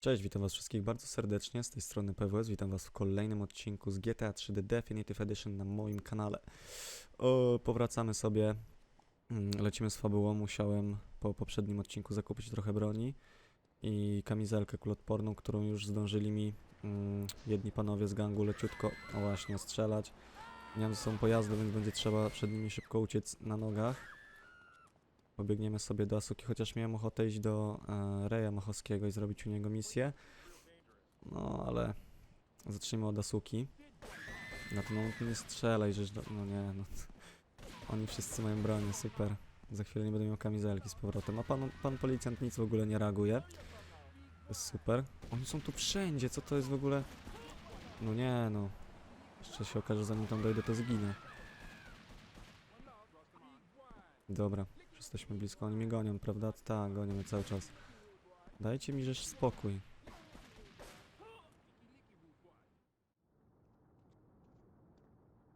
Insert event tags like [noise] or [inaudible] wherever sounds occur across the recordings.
Cześć, witam was wszystkich bardzo serdecznie, z tej strony PWS, witam was w kolejnym odcinku z GTA 3 The Definitive Edition na moim kanale. O, powracamy sobie, mm, lecimy z fabułą, musiałem po poprzednim odcinku zakupić trochę broni i kamizelkę kulotporną, którą już zdążyli mi mm, jedni panowie z gangu leciutko, o właśnie, strzelać. Nie ze sobą pojazdu, więc będzie trzeba przed nimi szybko uciec na nogach. Pobiegniemy sobie do Asuki, chociaż miałem ochotę iść do e, Reja Machowskiego i zrobić u niego misję. No, ale zacznijmy od Asuki. Na ten moment nie strzelaj, żeś do... No nie, no. [laughs] Oni wszyscy mają bronię, super. Za chwilę nie będę miał kamizelki z powrotem. A pan, pan policjant nic w ogóle nie reaguje. To super. Oni są tu wszędzie, co to jest w ogóle? No nie, no. Jeszcze się okaże, zanim tam dojdę, to zginę. Dobra, jesteśmy blisko. Oni gonią, prawda? Tak, gonią mnie cały czas. Dajcie mi rzecz spokój.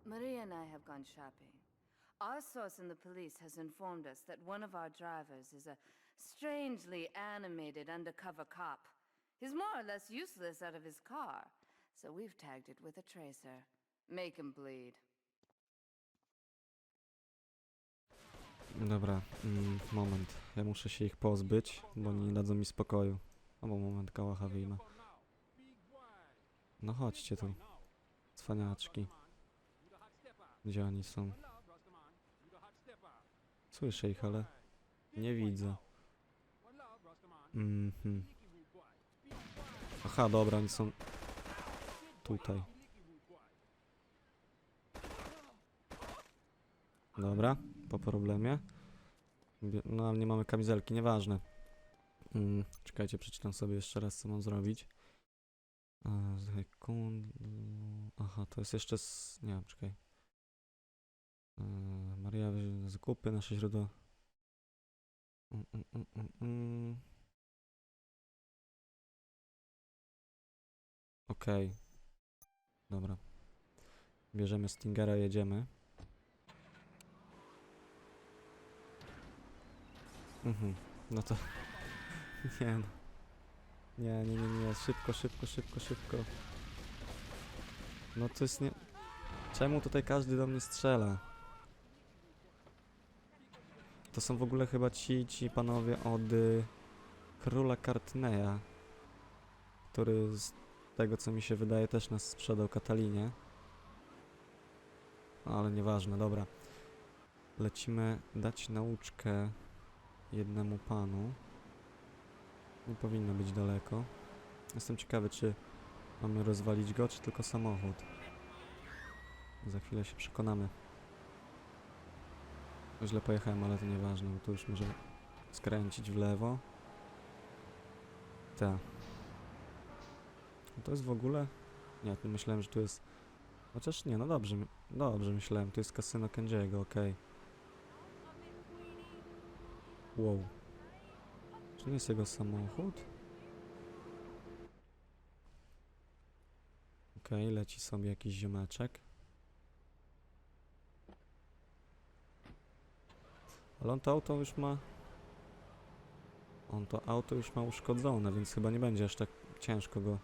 Maria and I have gone shopping. Our source in the police has informed us that one of our drivers is a strangely animated undercover cop. He's more or less useless out of his car, so we've tagged it with a tracer. Make him bleed. Dobra, mm, moment. Ja muszę się ich pozbyć, bo oni nie dadzą mi spokoju. Albo moment, kałacha wyjmę. No chodźcie tu. Cwaniaczki. Gdzie oni są? Słyszę ich, ale nie widzę. Mhm. Aha, dobra, oni są tutaj. Dobra, po problemie. No, ale nie mamy kamizelki, nieważne. Mm, czekajcie, przeczytam sobie jeszcze raz, co mam zrobić. Sekund... Aha, to jest jeszcze z... Nie, czekaj. E, Maria, zakupy, nasze źródło. Mm, mm, mm. Okej. Dobra. Bierzemy Stingera, jedziemy. Mhm, no to... [laughs] Nie no. Nie, nie, nie, nie, szybko, szybko, szybko, szybko. No to jest nie... Czemu tutaj każdy do mnie strzela? To są w ogóle chyba ci, ci panowie od y, króla Cartneya, który z tego co mi się wydaje też nas sprzedał Katalinie. No, ale nieważne, dobra. Lecimy dać nauczkę jednemu panu. Nie powinno być daleko. Jestem ciekawy, czy mamy rozwalić go, czy tylko samochód. Za chwilę się przekonamy. Źle pojechałem, ale to nieważne, bo tu już możemy skręcić w lewo. Tak. To jest w ogóle... Nie, myślałem, że tu jest... Chociaż nie, no dobrze, dobrze myślałem. Tu jest kasyno Kenjiego, okej. Wow. Czy nie jest jego samochód? Okej, leci sobie jakiś ziomeczek. Ale on to auto już ma... On to auto już ma uszkodzone, więc chyba nie będzie aż tak ciężko go...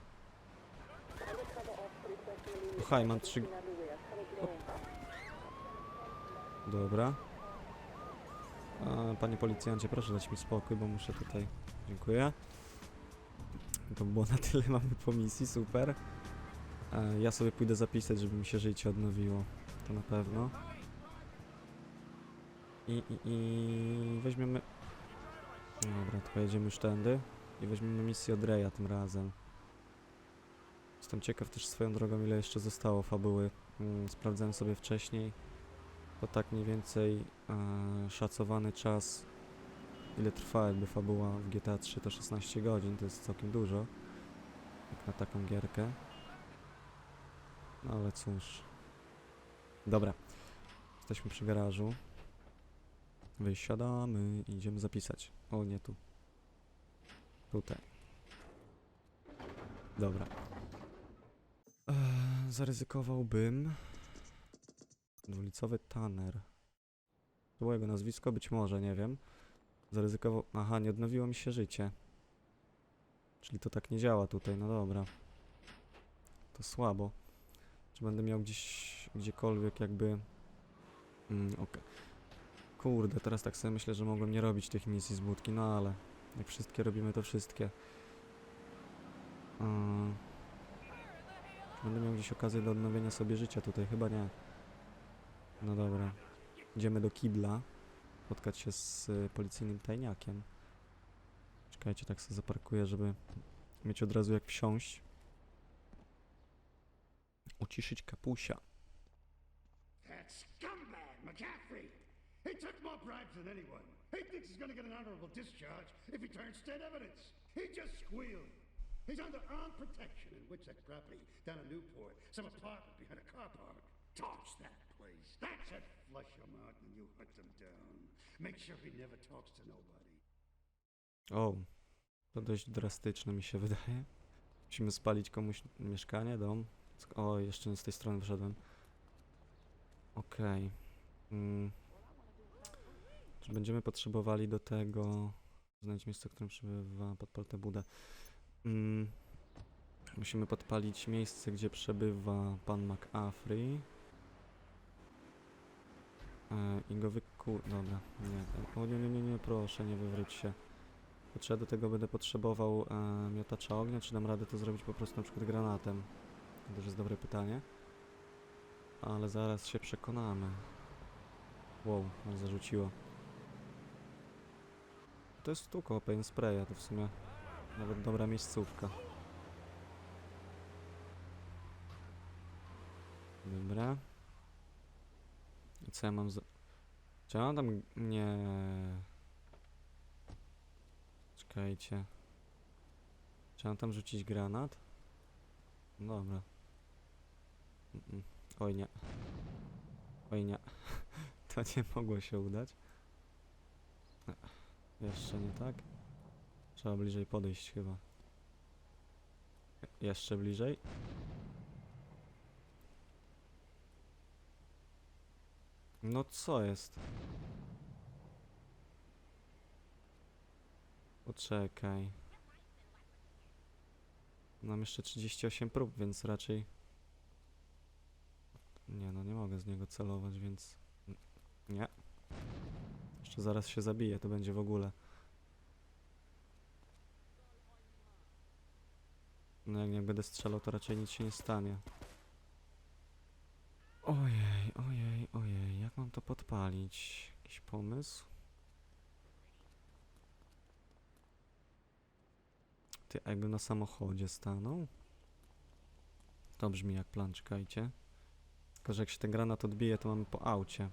Słuchaj, mam trzy... Dobra. Panie policjancie, proszę dać mi spokój, bo muszę tutaj... Dziękuję. To było na tyle, [laughs] mamy po misji, super. E, ja sobie pójdę zapisać, żeby mi się życie odnowiło. To na pewno. I, i, i weźmiemy... Dobra, to jedziemy już tędy. I weźmiemy misję od Reya tym razem. Jestem ciekaw też swoją drogą, ile jeszcze zostało fabuły. Mm, sprawdzałem sobie wcześniej. To tak mniej więcej e, szacowany czas, ile trwa jakby fabuła w GTA 3 to 16 godzin, to jest całkiem dużo. Jak na taką gierkę. No ale cóż. Dobra. Jesteśmy przy garażu. Wysiadamy idziemy zapisać. O, nie tu. Tutaj. Dobra. Eee, zaryzykowałbym. Dwulicowy Tanner. To było jego nazwisko? Być może, nie wiem. Zaryzykował... Aha, nie odnowiło mi się życie. Czyli to tak nie działa tutaj, no dobra. To słabo. Czy będę miał gdzieś, gdziekolwiek jakby... Mm, okej. Kurde, teraz tak sobie myślę, że mogłem nie robić tych misji z budki, no ale... Jak wszystkie robimy, to wszystkie. Czy będę miał gdzieś okazję do odnowienia sobie życia tutaj? Chyba nie. No dobra. Idziemy do kibla. Spotkać się z y, policyjnym tajniakiem. Czekajcie, tak sobie zaparkuję, żeby mieć od razu jak wsiąść. Uciszyć kapusia. He's honorable under armed protection in Witchett property down in Newport, some apartment behind a car park. That. That's it. Flush him out and you hunt him down. Make sure he never talks to nobody. O, to dość drastyczne mi się [laughs] wydaje. Musimy spalić komuś mieszkanie, dom. O, jeszcze z tej strony wyszedłem. Okej. Mm. Czy będziemy potrzebowali do tego... Znaleźć miejsce, w którym przebywa podpal tę budę. Mm. Musimy podpalić miejsce, gdzie przebywa pan McAfee. E, I go wyku... Dobra, nie. O nie, nie, nie, nie, proszę, nie wywróć się. Czy ja do tego będę potrzebował e, miotacza ognia, czy dam radę to zrobić po prostu na przykład granatem? To też jest dobre pytanie. Ale zaraz się przekonamy. Wow, ale zarzuciło. To jest tu koło Pain Spraya, to w sumie nawet dobra miejscówka. Dobra. Co ja mam za... Czy mam tam... Nie... Czekajcie. Mam tam rzucić granat? Dobra. Mm-mm. Oj nie. Oj nie. [laughs] To nie mogło się udać. E, Jeszcze nie tak? Trzeba bliżej podejść chyba. Je- Jeszcze bliżej. No co jest? Poczekaj. Mam jeszcze 38 prób, więc raczej... Nie no, nie mogę z niego celować, więc... Nie. Jeszcze zaraz się zabije, to będzie w ogóle. No jak nie będę strzelał, to raczej nic się nie stanie. Ojej, ojej, mam to podpalić? Jakiś pomysł? Ty, a jakbym na samochodzie stanął? To brzmi jak plan, czekajcie. Tylko, że jak się ten granat odbije, to mamy po aucie.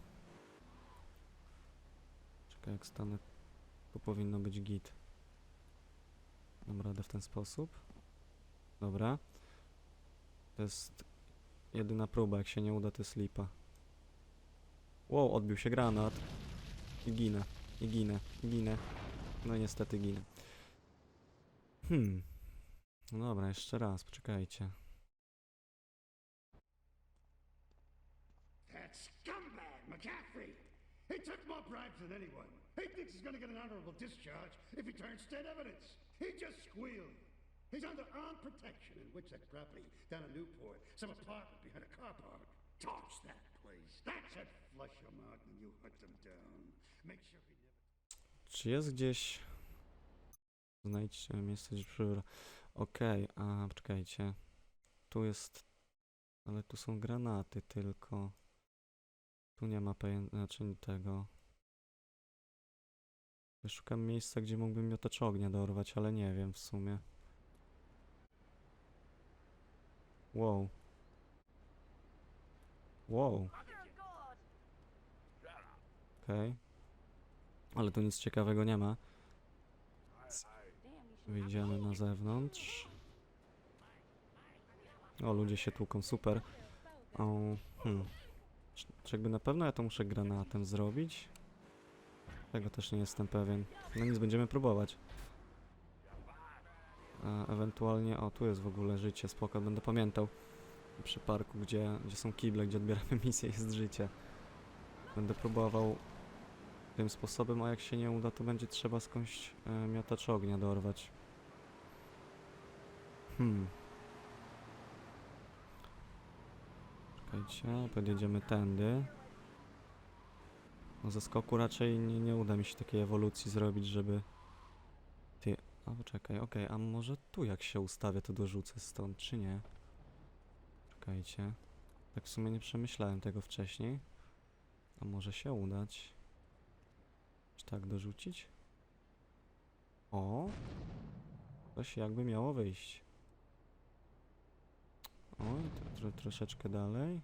Czekaj, jak stanę, to powinno być git. Dam radę w ten sposób. Dobra. To jest jedyna próba, jak się nie uda, to jest lipa. Wow, odbił się granat. I ginę, i ginę, i ginę. No niestety ginę. Hmm. No dobra, jeszcze raz, poczekajcie. That scumbag, McCaffrey! He took more bribes than anyone. He thinks he's gonna get an honorable discharge if he turns state evidence. He just squealed. He's under armed protection in Witchett property down in Newport, some apartment behind a car park. Torch that Czy jest gdzieś... Znajdźcie miejsce, gdzie przybywa... Okej, a poczekajcie. Tu jest... Ale tu są granaty tylko. Tu nie ma. Znaczy tego... Ja szukam miejsca, gdzie mógłbym miotacz ognia dorwać, ale nie wiem w sumie. Wow. Wow. Okej. Ale tu nic ciekawego nie ma. Wyjdziemy na zewnątrz. O, ludzie się tłuką, super. O, hmm. Czy, czy jakby na pewno ja to muszę granatem zrobić? Tego też nie jestem pewien. No nic, będziemy próbować. A, ewentualnie, o, tu jest w ogóle życie, spoko, będę pamiętał. Przy parku, gdzie, gdzie są kible, gdzie odbieramy [laughs] misję, jest życie. Będę próbował tym sposobem, a jak się nie uda, to będzie trzeba skądś e, miotacz ognia dorwać. Hmm. Czekajcie, podjedziemy tędy. No ze skoku raczej nie, nie uda mi się takiej ewolucji zrobić, żeby... Ty... A poczekaj, okej, a może tu jak się ustawia to dorzucę stąd, czy nie? Czekajcie. Tak w sumie nie przemyślałem tego wcześniej. A może się udać? Czy tak dorzucić? O! Coś jakby miało wyjść. Oj, to tro, troszeczkę dalej.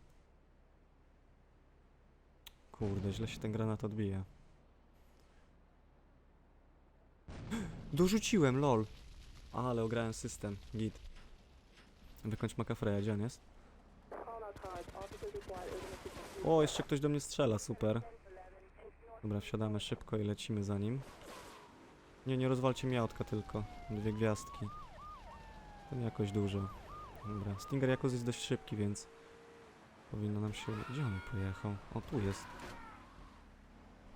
Kurde, źle się ten granat odbija. [gasps] Dorzuciłem, lol! Ale ograłem system, git. Wykończ McAfreya, gdzie on jest? O, jeszcze ktoś do mnie strzela, super. Dobra, wsiadamy szybko i lecimy za nim. Nie, nie rozwalcie miautka tylko. Dwie gwiazdki. To nie jakoś dużo. Dobra, Stinger jakoś jest dość szybki, więc powinno nam się... Gdzie on pojechał? O, tu jest.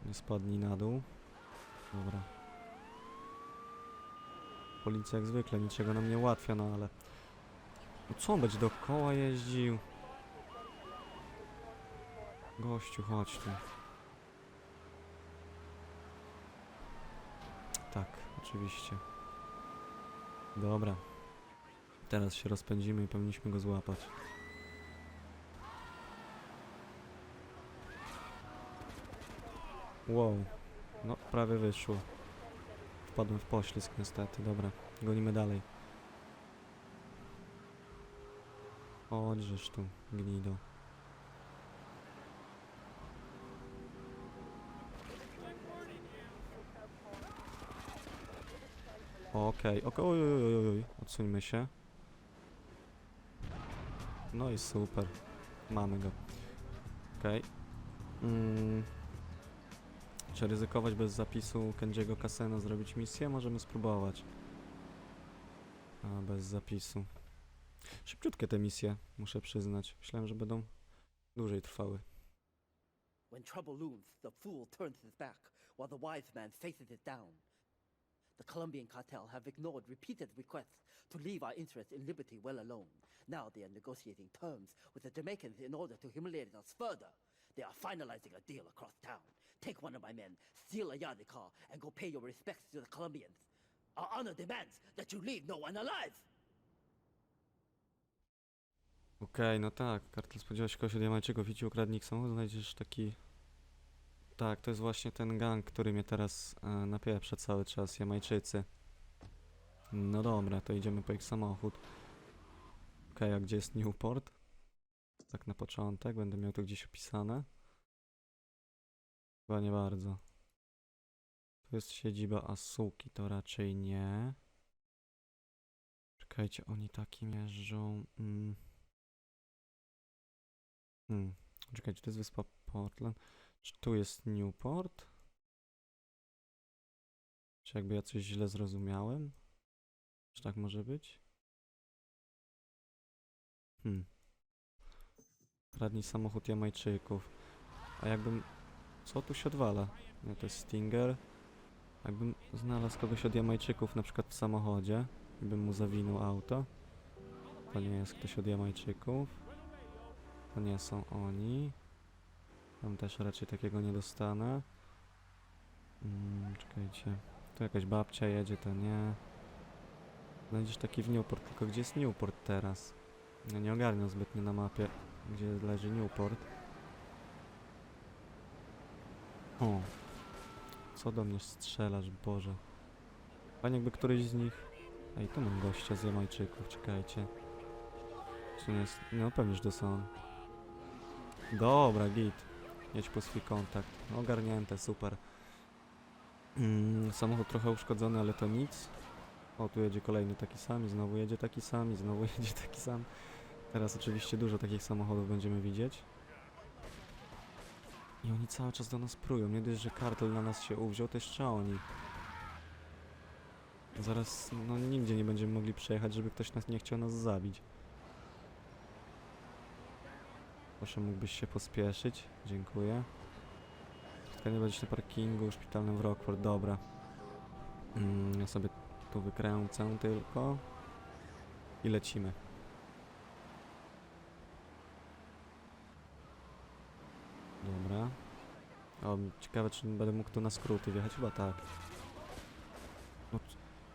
Nie spadnij na dół. Dobra. Policja jak zwykle niczego nam nie ułatwia, no ale... No co on będzie dookoła jeździł? Gościu, chodź tu. Tak, oczywiście. Dobra. Teraz się rozpędzimy i powinniśmy go złapać. Wow. No, prawie wyszło. Wpadłem w poślizg niestety. Dobra, gonimy dalej. Chodźżesz tu, gnido. Okej, okej, oj, oj, oj, odsuńmy się. No i super. Mamy go. Okej. Mm. Czy ryzykować bez zapisu Kenjiego Kaseno zrobić misję? Możemy spróbować. A, bez zapisu. Szybciutkie te misje, muszę przyznać. Myślałem, że będą dłużej trwały. When trouble looms, the fool turns his back, while the wise man faces it down. The Colombian cartel have ignored repeated requests to leave our interests in liberty well alone. Now they are negotiating terms with the Jamaicans in order to humiliate us further. They are finalizing a deal across town. Take one of my men, steal a Yardley car, and go pay your respects to the Colombians. Our honor demands that you leave no one alive! Okej, no tak. Kartel spodziewa się kogoś od Jamajczyków. Idź ukradnij ich samochód, znajdziesz taki... Tak, to jest właśnie ten gang, który mnie teraz e, napieprza cały czas, Jamajczycy. No dobra, to idziemy po ich samochód. Okej, a gdzie jest Newport? Tak na początek, będę miał to gdzieś opisane. Chyba nie bardzo. To jest siedziba Asuki, to raczej nie. Czekajcie, oni takim jeżdżą... Mm. Hmm. Czekajcie, to jest wyspa Portland. Czy tu jest Newport? Czy jakby ja coś źle zrozumiałem? Czy tak może być? Hmm. Kradnij samochód Jamajczyków. A jakbym... Co tu się odwala? Nie, to jest Stinger. Jakbym znalazł kogoś od Jamajczyków na przykład w samochodzie i bym mu zawinął auto. To nie jest ktoś od Jamajczyków. To nie są oni. Tam też raczej takiego nie dostanę. Mm, czekajcie. Tu jakaś babcia jedzie, to nie. Znajdziesz taki w Newport, tylko gdzie jest Newport teraz? Ja nie ogarniam zbytnio na mapie, gdzie leży Newport. O. Co do mnie strzelasz, Boże. Panie jakby któryś z nich... Ej, tu mam gościa z Jamajczyków, czekajcie. Czy nie jest... No pewnie, że to są. Dobra, git. Jedź po swój kontakt. No, Ogarnięte, super. Mm, samochód trochę uszkodzony, ale to nic. O, tu jedzie kolejny taki sam i znowu jedzie taki sam i znowu [laughs] jedzie taki sam. Teraz oczywiście dużo takich samochodów będziemy widzieć. I oni cały czas do nas prują. Nie dość, że kartel na nas się uwziął, to jeszcze oni. Zaraz, no nigdzie nie będziemy mogli przejechać, żeby ktoś nas nie chciał nas zabić. Proszę, mógłbyś się pospieszyć? Dziękuję. Spotkanie będzie na parkingu szpitalnym w Rockford, dobra. Mm, ja sobie tu wykręcę tylko. i lecimy. Dobra. O, ciekawe, czy będę mógł tu na skróty wjechać. Chyba tak. No,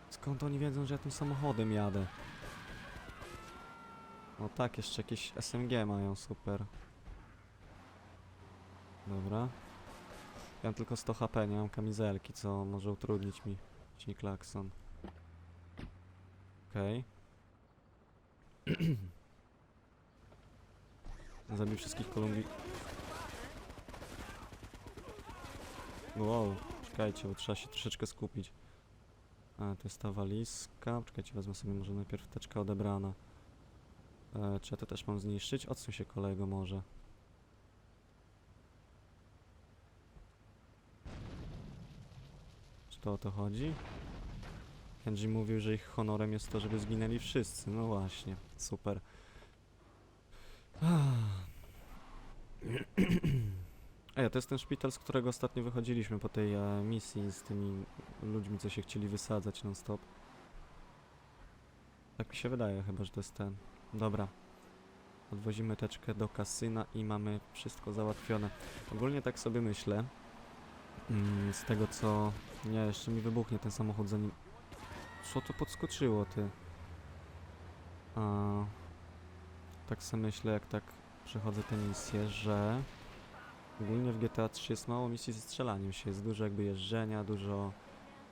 skąd oni wiedzą, że ja tym samochodem jadę? No tak, jeszcze jakieś SMG mają, super. Dobra. Ja mam tylko 100 HP, nie mam kamizelki, co może utrudnić mi ci klakson. Okej. [clears throat] Zabił wszystkich Kolumbii. Wow, czekajcie, bo trzeba się troszeczkę skupić. A, to jest ta walizka. Czekajcie, wezmę sobie może najpierw teczka odebrana. E, czy ja to też mam zniszczyć? Odsuń się kolego może. Czy to o to chodzi? Kenji mówił, że ich honorem jest to, żeby zginęli wszyscy. No właśnie, super. Ej, to jest ten szpital, z którego ostatnio wychodziliśmy po tej e, misji z tymi ludźmi, co się chcieli wysadzać non-stop. Tak mi się wydaje chyba, że to jest ten. Dobra. Odwozimy teczkę do kasyna i mamy wszystko załatwione. Ogólnie tak sobie myślę. Mm, z tego co... Nie, jeszcze mi wybuchnie ten samochód zanim... Co to podskoczyło, ty? A... Tak sobie myślę, jak tak przechodzę tę misję, że... Ogólnie w GTA 3 jest mało misji ze strzelaniem się. Jest dużo jakby jeżdżenia, dużo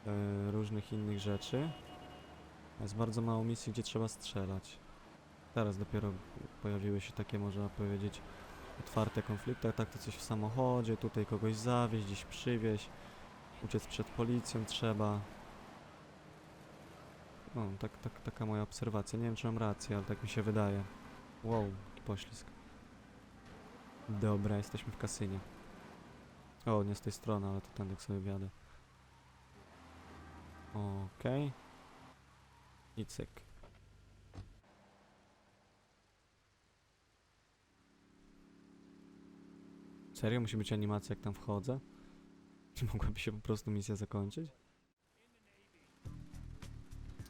e, różnych innych rzeczy. Jest bardzo mało misji, gdzie trzeba strzelać. Teraz dopiero pojawiły się takie, można powiedzieć, otwarte konflikty. Tak to coś w samochodzie, tutaj kogoś zawieźć, gdzieś przywieźć. Uciec przed policją trzeba. No, tak, tak, taka moja obserwacja. Nie wiem, czy mam rację, ale tak mi się wydaje. Wow, poślizg. Dobra, jesteśmy w kasynie. O, nie z tej strony, ale to tędy sobie wjadę. Okej. I cyk. Serio? Musi być animacja jak tam wchodzę? Czy [laughs] mogłaby się po prostu misja zakończyć?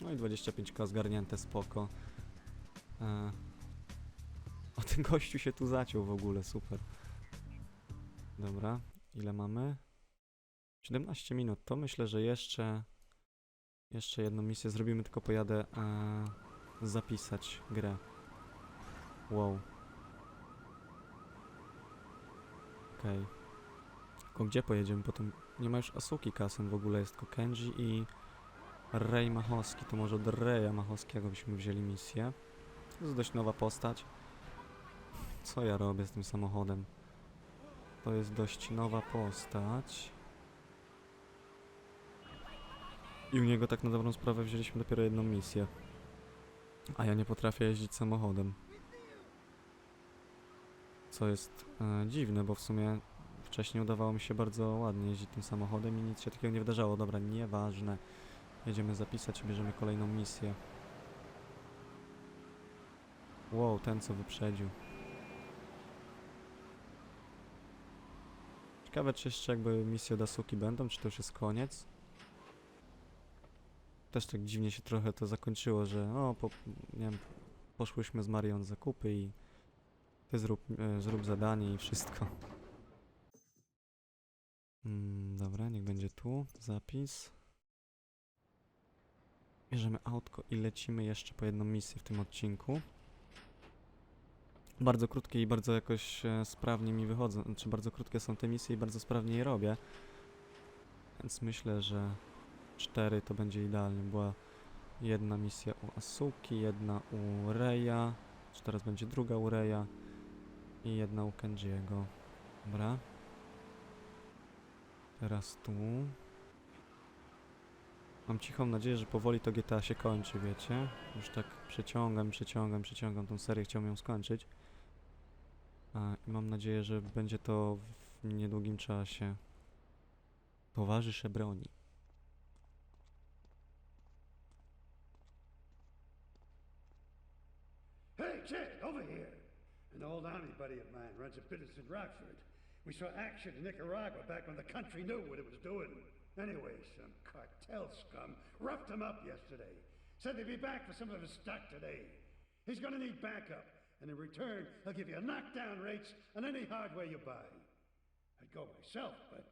No i 25k zgarnięte, spoko. E... O, ten gościu się tu zaciął w ogóle, super. Dobra, ile mamy? 17 minut, to myślę, że jeszcze... Jeszcze jedną misję zrobimy, tylko pojadę e... zapisać grę. Wow. Okej. Tylko gdzie pojedziemy potem? Nie ma już Asuki Kasen w ogóle, jest tylko Kenji i Rei Mahoski. To może od Reja Mahoskiego byśmy wzięli misję. To jest dość nowa postać. Co ja robię z tym samochodem? To jest dość nowa postać. I u niego tak na dobrą sprawę wzięliśmy dopiero jedną misję. A ja nie potrafię jeździć samochodem. Co jest e, dziwne, bo w sumie wcześniej udawało mi się bardzo ładnie jeździć tym samochodem i nic się takiego nie wydarzało. Dobra, nieważne. Jedziemy zapisać i bierzemy kolejną misję. Wow, ten co wyprzedził. Ciekawe, czy jeszcze jakby misje od Asuki będą, czy to już jest koniec? Też tak dziwnie się trochę to zakończyło, że o, po, nie wiem, poszłyśmy z Marią na zakupy i ty zrób, e, zrób zadanie i wszystko. Mm, dobra, niech będzie tu, zapis. Bierzemy autko i lecimy jeszcze po jedną misję w tym odcinku. Bardzo krótkie i bardzo jakoś e, sprawnie mi wychodzą, znaczy bardzo krótkie są te misje i bardzo sprawnie je robię. Więc myślę, że cztery to będzie idealnie. Była jedna misja u Asuki, jedna u Reya, czy teraz będzie druga u Reya i jedna u Kenjiego. Dobra. Teraz tu. Mam cichą nadzieję, że powoli to GTA się kończy, wiecie? Już tak przeciągam, przeciągam, przeciągam tą serię, chciałbym ją skończyć. A, I mam nadzieję, że będzie to w niedługim czasie. Towarzysze broni. Hey, kid, over here. An old army buddy of mine runs a business in Rockford. We saw action in Nicaragua back when the country knew what it was doing. Anyway, some cartel scum roughed him up yesterday. Said they'd be back for some of his stock today. He's gonna need backup, and in return, I'll give you knockdown rates on any hardware you buy. I'd go myself, but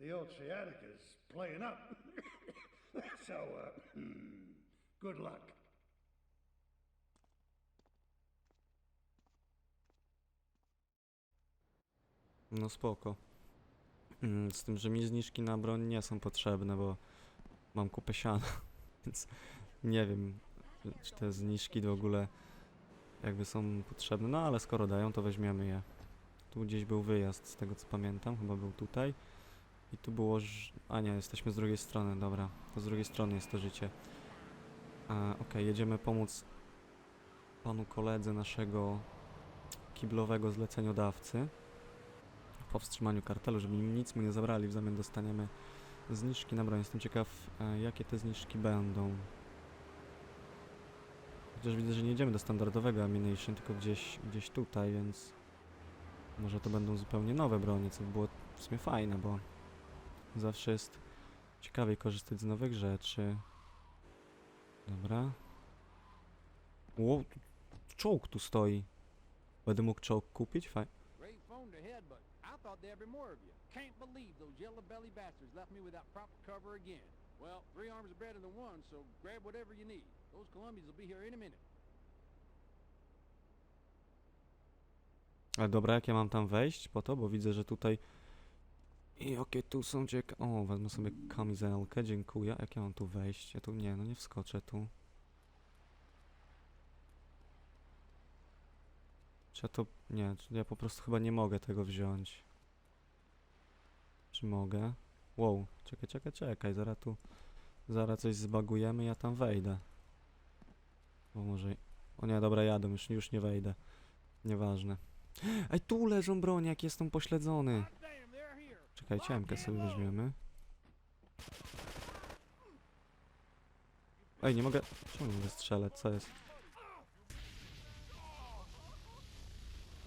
the old sciatica's playing up. [coughs] so, uh, good luck. No spoko. Mm, Z tym, że mi zniżki na broń nie są potrzebne, bo mam kupę siana, [laughs] więc nie wiem, czy te zniżki w ogóle jakby są potrzebne, no ale skoro dają, to weźmiemy je. Tu gdzieś był wyjazd, z tego co pamiętam, chyba był tutaj. I tu było, a nie, jesteśmy z drugiej strony, dobra, to z drugiej strony jest to życie. Okej, jedziemy pomóc panu koledze naszego kiblowego zleceniodawcy powstrzymaniu kartelu, żeby nic mu nie zabrali, w zamian dostaniemy zniżki na broń. Jestem ciekaw, e, jakie te zniżki będą. Chociaż widzę, że nie jedziemy do standardowego Ammunition, tylko gdzieś, gdzieś tutaj, więc może to będą zupełnie nowe bronie, co by było w sumie fajne, bo zawsze jest ciekawiej korzystać z nowych rzeczy. Dobra. Tu- czołg tu stoi. Będę mógł czołg kupić? Faj. Thought there'd be more of you. Can't believe those yellow belly bastards left me without proper cover again. Well, three arms are better than one, so grab whatever you need. Those Colombians will be here in a minute. Ale dobra, jak ja mam tam wejść po to, bo widzę, że tutaj... I jakie tu są cieka... O, wezmę sobie kamizelkę, dziękuję. Jak ja mam tu wejść? Ja tu nie, no nie wskoczę tu. Czy ja to... Nie, ja po prostu chyba nie mogę tego wziąć. Czy mogę? Wow, czekaj, czekaj, czekaj, zaraz tu... Zaraz coś zbagujemy, ja tam wejdę. O może... O nie, dobra, jadę, już, już nie wejdę. Nieważne. Ej, tu leżą bronie, jak jestem pośledzony. Czekajcie, MK sobie weźmiemy. Ej, nie mogę... Czemu mogę strzelać? Co jest?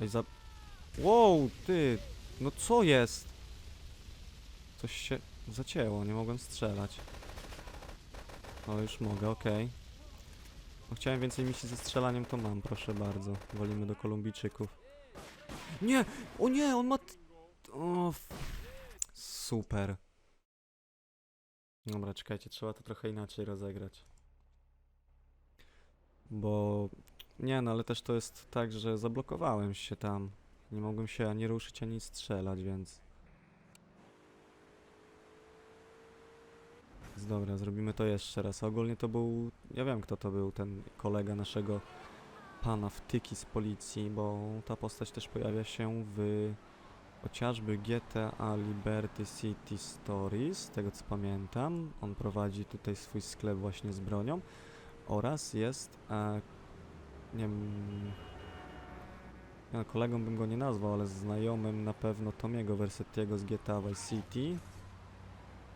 Ej, za... Wow, ty! No co jest? Coś się zacięło, nie mogłem strzelać. O, już mogę, okej. No, chciałem więcej misji ze strzelaniem, to mam, proszę bardzo. Wolimy do Kolumbijczyków. Nie! O nie, on ma... O, super. Dobra, czekajcie, trzeba to trochę inaczej rozegrać. Bo... Nie, no ale też to jest tak, że zablokowałem się tam. Nie mogłem się ani ruszyć, ani strzelać, więc... Dobra, zrobimy to jeszcze raz. Ogólnie to był... Ja wiem, kto to był, ten kolega naszego pana wtyki z policji, bo ta postać też pojawia się w chociażby GTA Liberty City Stories, z tego co pamiętam. On prowadzi tutaj swój sklep właśnie z bronią oraz jest, e, nie wiem, kolegą bym go nie nazwał, ale znajomym na pewno Tomiego Versettiego z GTA Vice City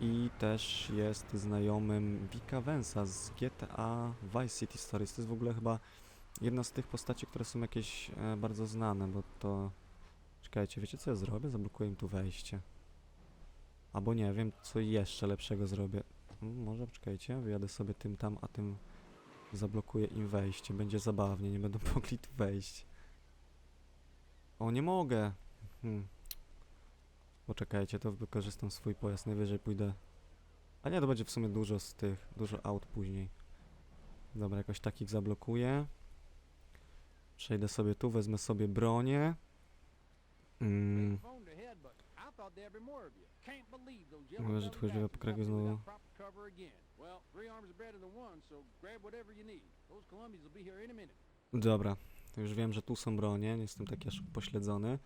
i też jest znajomym Vika Vensa z GTA Vice City Stories. To jest w ogóle chyba jedna z tych postaci, które są jakieś e, bardzo znane, bo to... Czekajcie, wiecie co ja zrobię? Zablokuję im tu wejście. Albo nie, wiem co jeszcze lepszego zrobię. Mm, Może, czekajcie, wyjadę sobie tym tam, a tym zablokuję im wejście. Będzie zabawnie, nie będą [laughs] mogli tu wejść. O, nie mogę! Hmm. Poczekajcie, to wykorzystam swój pojazd, najwyżej pójdę... A nie, to będzie w sumie dużo z tych, dużo aut później. Dobra, jakoś takich zablokuję. Przejdę sobie tu, wezmę sobie bronię. Mm, Mówię, że tchórzliwe pokraki znowu. dobra, już wiem, że tu są bronie, nie jestem taki aż pośledzony.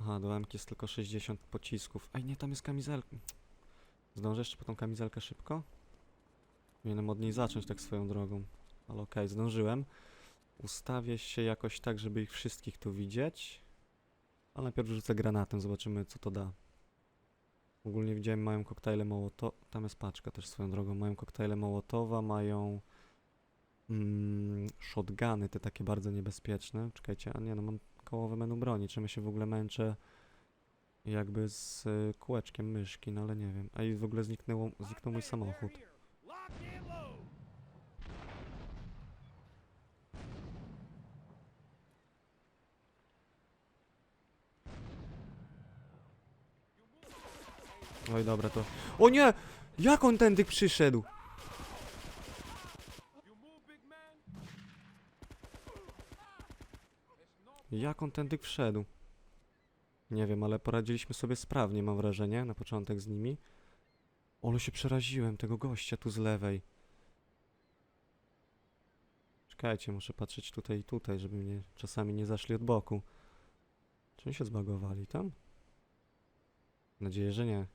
Aha, do jest tylko 60 pocisków. Ej, nie, tam jest kamizelka. Zdążę jeszcze po tą kamizelkę szybko? Powinienem od niej zacząć tak swoją drogą. Ale okej, zdążyłem. Ustawię się jakoś tak, żeby ich wszystkich tu widzieć. Ale najpierw rzucę granatem, zobaczymy co to da. Ogólnie widziałem, mają koktajle Mołotowa. Tam jest paczka też swoją drogą. Mają koktajle Mołotowa, mają mm, shotguny, te takie bardzo niebezpieczne. Czekajcie, a nie, no mam kołowe będą bronić. Czemu się w ogóle męczę jakby z y, kółeczkiem myszki, no ale nie wiem. A i w ogóle zniknęło, zniknął mój samochód. Oj, dobra, to... O nie! Jak on tędy przyszedł? Jak on tędy wszedł? Nie wiem, ale poradziliśmy sobie sprawnie, mam wrażenie, na początek z nimi. Olo się przeraziłem tego gościa tu z lewej. Czekajcie, muszę patrzeć tutaj i tutaj, żeby mnie czasami nie zaszli od boku. Czy oni się zbagowali tam? Nadzieję, że nie.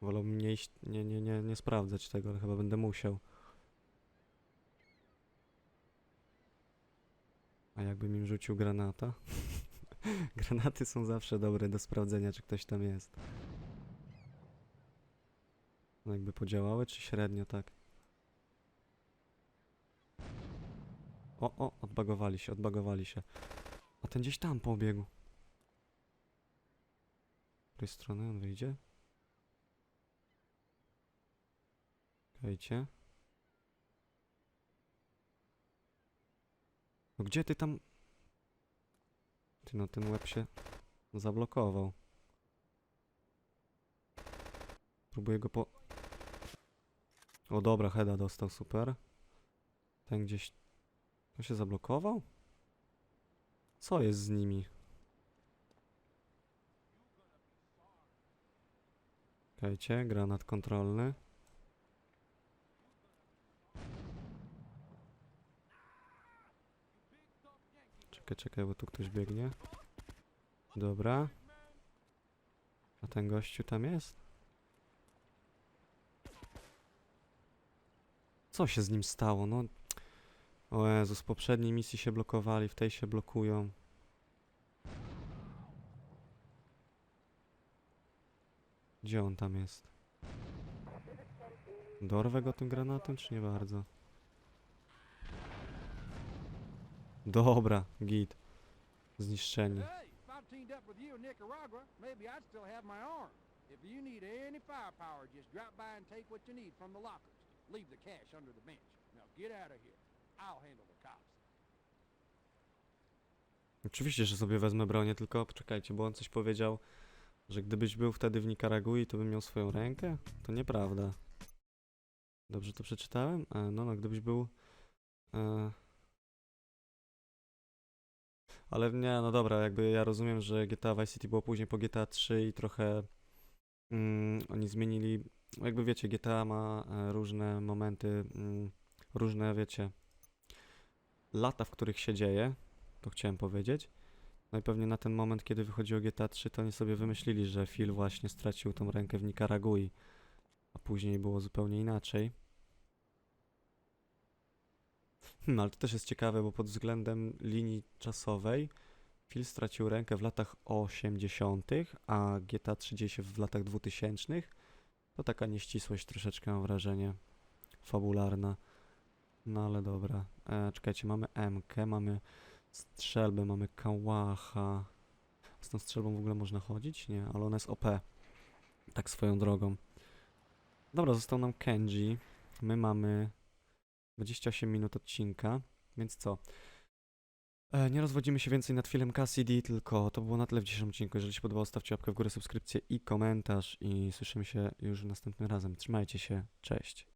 Wolałbym nie iść, nie, nie, nie, nie sprawdzać tego, ale chyba będę musiał. A jakbym im rzucił granata? [laughs] Granaty są zawsze dobre do sprawdzenia, czy ktoś tam jest. No jakby podziałały, czy średnio tak? O, o, odbagowali się, odbagowali się. A ten gdzieś tam pobiegł. Z której strony on wyjdzie? Czekajcie. Gdzie ty tam... Ty no, ten łeb się zablokował. Próbuję go po... O dobra, Heda dostał, super. Ten gdzieś... On się zablokował? Co jest z nimi? Czekajcie, granat kontrolny. Czekaj, czekaj, bo tu ktoś biegnie. Dobra. A ten gościu tam jest? Co się z nim stało? No. O z poprzedniej misji się blokowali, w tej się blokują. Gdzie on tam jest? Dorwę go tym granatem, czy nie bardzo? Dobra, git. Zniszczeni. Hey, if I teamed up with you in Nicaragua, maybe I'd still have my arm. If you need any firepower, just drop by and take what you need from the lockers. Leave the cash under the bench. Now get out of here. I'll handle the cops. Oczywiście, że sobie wezmę bronię, tylko poczekajcie, bo on coś powiedział, że gdybyś był wtedy w Nikaragui, to bym miał swoją rękę? To nieprawda. Dobrze to przeczytałem? E, no, no, gdybyś był... E... Ale nie, no dobra, jakby ja rozumiem, że GTA Vice City było później po GTA 3 i trochę mm, oni zmienili... Jakby wiecie, GTA ma e, różne momenty, mm, różne, wiecie, lata, w których się dzieje, to chciałem powiedzieć. No i pewnie na ten moment, kiedy wychodziło GTA 3, to oni sobie wymyślili, że Phil właśnie stracił tą rękę w Nikaragui, a później było zupełnie inaczej. Hmm, ale to też jest ciekawe, bo pod względem linii czasowej Phil stracił rękę w latach 80., a GTA 3 dzieje się w latach 2000. To taka nieścisłość troszeczkę mam wrażenie, fabularna. No ale dobra. E, czekajcie, mamy MK, mamy strzelbę, mamy kałacha. Z tą strzelbą w ogóle można chodzić? Nie, ale ona jest OP. Tak swoją drogą. Dobra, został nam Kenji. My mamy 28 minut odcinka, więc co? E, nie rozwodzimy się więcej nad filmem Cassidy, tylko to było na tyle w dzisiejszym odcinku. Jeżeli się podobało, stawcie łapkę w górę, subskrypcję i komentarz i słyszymy się już następnym razem. Trzymajcie się, cześć.